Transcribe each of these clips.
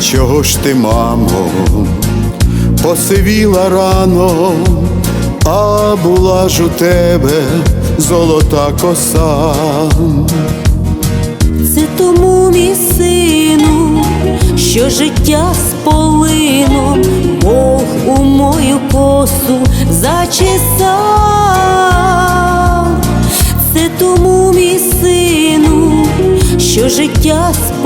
чого ж ти, мамо, посивіла рано, а була ж у тебе золота коса. Це тому, мій сину, що життя з полином Бог у мою косу зачесав. Це тому, мій сину, що життя з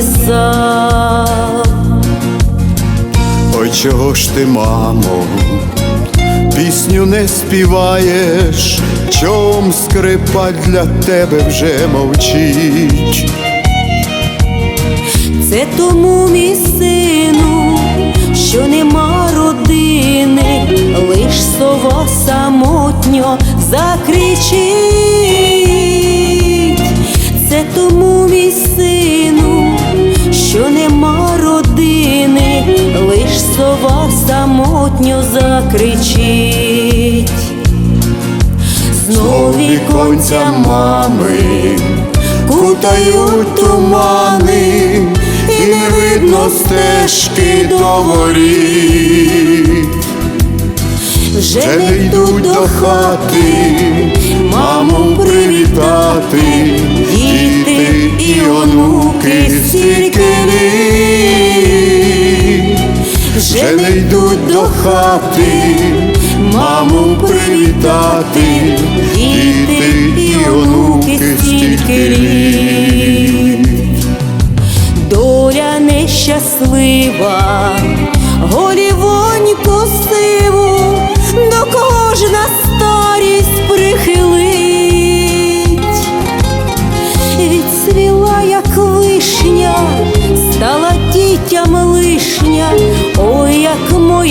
зачесав. Ой, чого ж ти, мамо, пісню не співаєш, чом скрипаль для тебе вже мовчить. Це тому, мій сину, що нема родини, лиш сова самотньо закричить. Самотньо закричить. Знов віконця мами кутають тумани, і не видно стежки до воріт. Вже не йдуть до хати, маму йдуть до хати, маму привітати, діти і онуки стільки літ. Доля нещаслива, голівоньку сиву,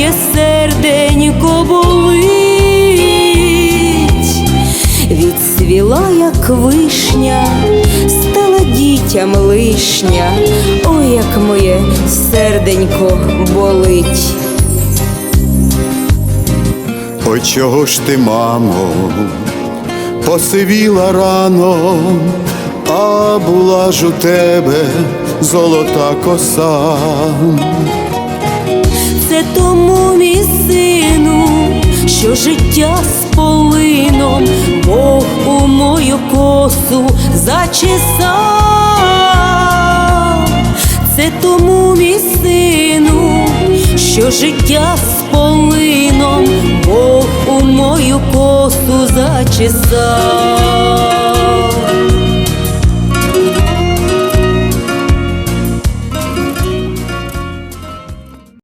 моє серденько болить. Відцвіла, як вишня, стала дітям лишня, ой, як моє серденько болить. Ой, чого ж ти, мамо, посивіла рано, а була ж у тебе золота коса. Тому, мій сину, що життя з полином Бог у мою косу зачесав. Це тому, мій сину, що життя з полином Бог у мою косу зачесав.